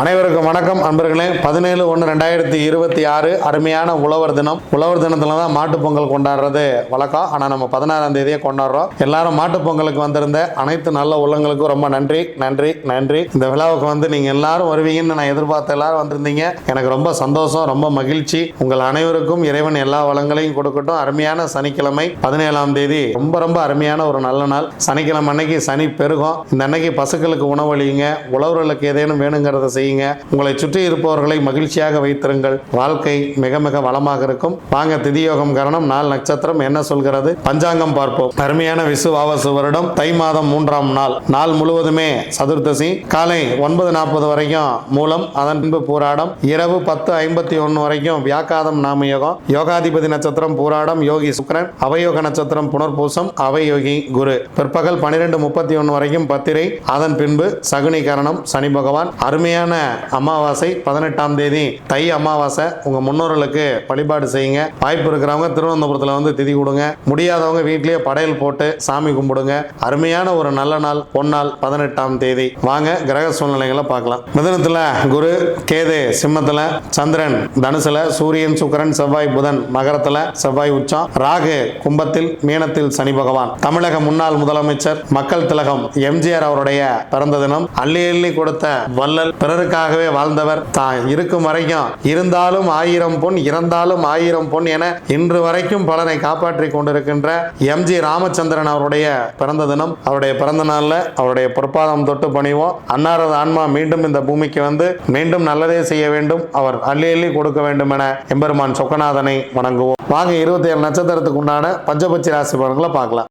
அனைவருக்கும் வணக்கம் அன்பர்களே. பதினேழு ஒன்று ரெண்டாயிரத்தி இருபத்தி ஆறு அருமையான உழவர் தினம். உழவர் தினத்தில் தான் மாட்டுப் பொங்கல் கொண்டாடுறது வழக்கம். ஆனால் நம்ம பதினாறாம் தேதியே கொண்டாடுறோம். எல்லாரும் மாட்டுப்பொங்கலுக்கு வந்திருந்த அனைத்து நல்ல உள்ளங்களுக்கும் ரொம்ப நன்றி நன்றி நன்றி. இந்த விழாவுக்கு வந்து நீங்கள் எல்லாரும் வருவீங்கன்னு நான் எதிர்பார்த்த எல்லாரும் வந்திருந்தீங்க. எனக்கு ரொம்ப சந்தோஷம் ரொம்ப மகிழ்ச்சி. உங்கள் அனைவருக்கும் இறைவன் எல்லா வளங்களையும் கொடுக்கட்டும். அருமையான சனிக்கிழமை. பதினேழாம் தேதி ரொம்ப ரொம்ப அருமையான ஒரு நல்ல நாள். சனிக்கிழமை அன்னைக்கு சனி பெருகும். இந்த அன்னைக்கு பசுக்களுக்கு உணவளியுங்க. உழவர்களுக்கு ஏதேனும் வேணுங்கிறத செய்யுங்க. உங்களை சுற்றி இருப்பவர்களை மகிழ்ச்சியாக வைத்திருங்கள். வாழ்க்கை மிக மிக வளமாக இருக்கும். வாங்க திதியோகம் கரணம் நாள் நட்சத்திரம் என்ன சொல்கிறது? பஞ்சாங்கம் பார்ப்போம். அருமையான விசுவாவசு வருடம் தை மாதம் மூன்றாம் நாள். நாள் முழுவதுமே சதுர்த்தசி காலை ஒன்பது நாற்பது வரைக்கும் மூலம் அதன் பின்பு பூராடம். இரவு பத்து ஐம்பத்தி ஒன்று வரைக்கும் வியாக்காதம் நாம யோகம் யோகாதிபதி நட்சத்திரம் பூராடம் யோகி சுக்கிரன். அவயோக நட்சத்திரம் புனர்பூசம் அவயோகி குரு. பிற்பகல் பன்னிரெண்டு முப்பத்தி ஒன்று வரைக்கும் பத்திரை. அதன் பின்பு சகுனி கரணம் சனி பகவான். அருமையான அமாவாசை பதினெட்டாம் தேதி. தை அமாவாசை உங்க முன்னோர்களுக்கு வழிபாடு செய்யுங்க. வாய்ப்பு இருக்கிறவங்க திருவனந்தபுரத்தில் வந்து திதி கொடுங்க. முடியாதவங்க வீட்லேயே படையல் போட்டு சாமி கும்பிடுங்க. அருமையான ஒரு நல்ல நாள் பொன்னாள் பதினெட்டாம் தேதி. வாங்க கிரக சூழ்நிலைகளை பார்க்கலாம். மிதனத்தில் குரு கேது சிம்மத்துல சந்திரன் தனுசுல சூரியன் சுக்கரன் செவ்வாய் புதன் மகரத்தில் செவ்வாய் உச்சம். ராகு கும்பத்தில் மீனத்தில் சனி பகவான். தமிழக முன்னாள் முதலமைச்சர் மக்கள் திலகம் எம்ஜிஆர் அவருடைய பிறந்த தினம். அள்ளி அள்ளி கொடுத்த வள்ளல் பிறருக்காகவே வாழ்ந்தவர் தான் இருக்கும் வரைக்கும் இருந்தாலும் ஆயிரம் பொன் இறந்தாலும் ஆயிரம் பொன் என இன்று வரைக்கும் பலரை காப்பாற்றி கொண்டிருக்கின்ற எம்ஜி ராமச்சந்திரன் அவருடைய பிறந்த தினம். அவருடைய பிறந்த நாள்ல அவருடைய பொற்பாதம் தொட்டு பணிவோம். அன்னாரது ஆன்மா மீண்டும் இந்த பூமிக்கு வந்து மீண்டும் நல்லதே செய்ய வேண்டும். அவர் அள்ளி அள்ளி கொடுக்க வேண்டும் என எம்பெருமான் சொக்கநாதனை வணங்குவோம். வாங்க இருபத்தி ஏழு நட்சத்திரத்துக்கு உண்டான பஞ்சபட்சி ராசி பலன்களை பார்க்கலாம்.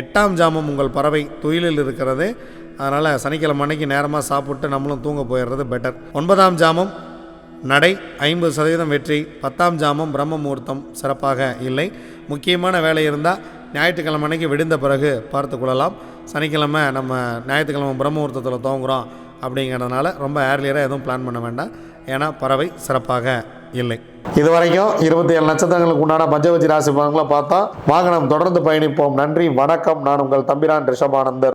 எட்டாம் ஜாமம் உங்கள் பறவை துயிலில் இருக்கிறது. அதனால் சனிக்கிழமை அன்னைக்கு நேரமாக சாப்பிட்டு நம்மளும் தூங்க போயிடுறது பெட்டர் ஒன்பதாம் ஜாமம் நடை ஐம்பது சதவீதம் வெற்றி. பத்தாம் ஜாமம் பிரம்ம முகூர்த்தம் சிறப்பாக இல்லை. முக்கியமான வேலை இருந்தால் ஞாயிற்றுக்கிழமை அன்னைக்கு விடுந்த பிறகு பார்த்து கொள்ளலாம். சனிக்கிழமை நம்ம ஞாயிற்றுக்கிழமை பிரம்ம முகூர்த்தத்தில் துவங்குறோம் அப்படிங்கிறதுனால ரொம்ப ஏர்லியராக எதுவும் பிளான் பண்ண வேண்டாம். ஏன்னா பறவை சிறப்பாக இல்லை. இது வரைக்கும் இருபத்தி ஏழு நட்சத்திரங்களுக்கு உண்டான பஞ்சவச்சி ராசி பலன்களை பார்த்தா வாகனம் தொடர்ந்து பயணிப்போம். நன்றி வணக்கம். நான் உங்கள் தம்பிரான் ரிஷபானந்தர்.